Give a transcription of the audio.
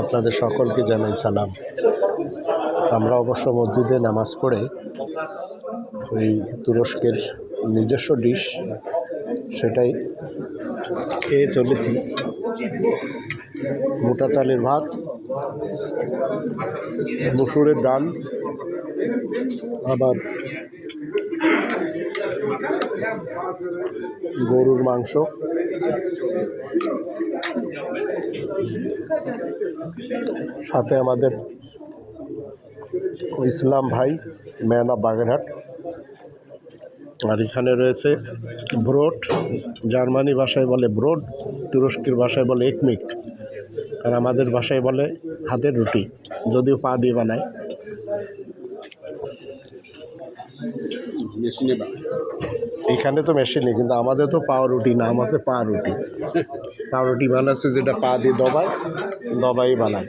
আপনাদের সকলকে জানাই সালাম। আমরা অবশ্য মসজিদে নামাজ পড়ে এই তুরস্কের নিজস্ব ডিশ সেটাই খেয়ে চলেছি। মোটা চালের ভাত, মুসুরের ডাল, আবার গরুর মাংস। সাথে আমাদের ইসলাম ভাই, ম্যান বাগেরহাট। আর এখানে রয়েছে ব্রোড, জার্মানি ভাষায় বলে ব্রোড, তুরস্কের ভাষায় বলে একমিক। আর আমাদের ভাষায় বলে হাতের রুটি, যদিও পা দিয়ে বানায়। এখানে তো মেশিনে কিন্তু আমাদের তো পাও রুটি, নাম আছে পা রুটি। পা রুটি বানাচ্ছে যেটা পা দিয়ে দবায় দবাই বানায়।